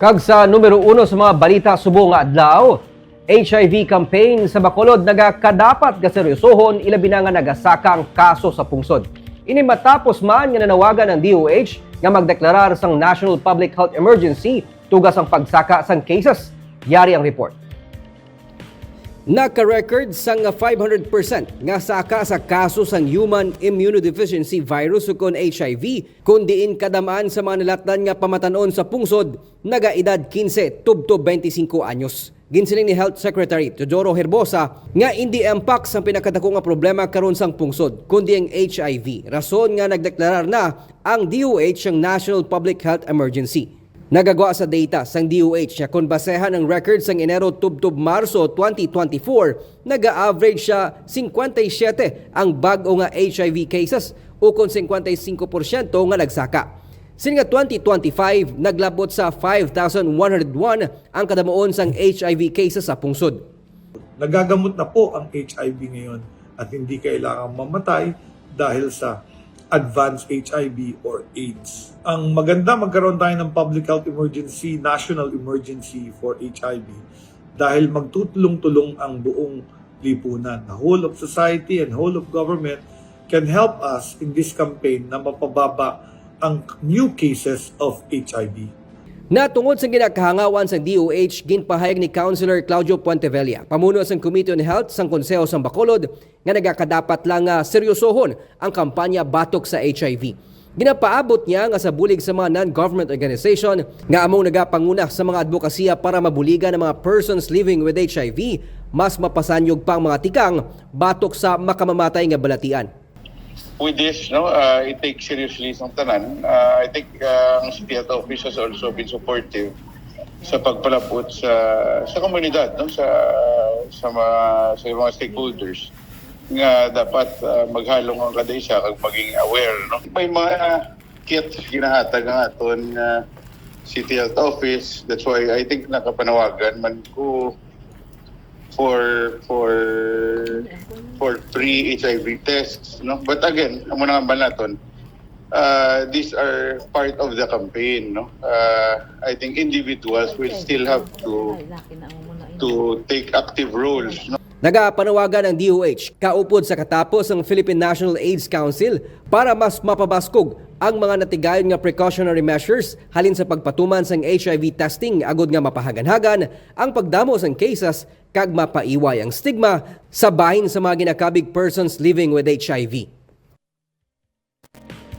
Kag sa numero uno sa mga balita subong adlaw, HIV campaign sa Bacolod nagakadapat nga seryosohon ilabi na nga nagasaka ang kaso sa pungsod. Ini matapos man nga nanawagan ng DOH nga magdeklarar sang National Public Health Emergency tugas ang pagsaka sang cases. Yari ang report. Naka-record sang nga 500% nga saka sa kaso sang human immunodeficiency virus o kon HIV kung diin kadamaan sa mga nalatdan nga pamatanon sa pungsod nagaedad 15 tubto 25 anyos. Ginsiling ni Health Secretary Teodoro Herbosa nga hindi ampak sa pinakadako nga problema karon sang pungsod kundi ang HIV. Rason nga nagdeklarar na ang DOH ang National Public Health Emergency. Nagagawa sa data sang DOH na kung basehan ang record sang Enero tubtob Marso 2024, naga-average siya 57 ang bag-o nga HIV cases o kung 55% nga nagsaka. Sin nga 2025, naglabot sa 5,101 ang kadamoon sang HIV cases sa pungsod. Nagagamot na po ang HIV ngayon at hindi kailangang mamatay dahil sa advanced HIV or AIDS. Ang maganda magkaroon tayo ng public health emergency, national emergency for HIV dahil magtutulong-tulong ang buong lipunan. The whole of society and whole of government can help us in this campaign na mapababa ang new cases of HIV. Natungod sa ginakahangawan sa DOH, ginpahayag ni Councilor Claudio Puentevella, pamuno sa Committee on Health sang Konseho sang Bacolod, nga nagakadapat lang nga seryosohon ang kampanya batok sa HIV. Ginapaabot niya nga sa bulig sa mga non-government organization nga among nagapanguna sa mga advokasya para mabuligan ang mga persons living with HIV, mas mapasanyog pang mga tikang batok sa makamamatay nga balatian. With this, no, uh, it takes seriously ng tanan. Uh, I think uh, ang City Health Office also been supportive sa pagpalapot sa sa komunidad, no, sa sa mga sa mga stakeholders. Nga dapat uh, maghalong ang kada isa kag maging aware no. May mga kit ginahatag ang aton uh, City Health Office. That's why I think nakapanawagan man ko for for for free HIV tests no? But again na nga naton uh, these are part of the campaign no? Uh, I think individuals will still have to to take active roles no? Nagapanawagan ng DOH kaupod sa katapos ang Philippine National AIDS Council para mas mapabaskog ang mga natigayon nga precautionary measures halin sa pagpatuman sang HIV testing agod nga mapahaganhagan ang pagdamo sang cases kag mapaiway ang stigma sa bahin sa mga ginakabig persons living with HIV.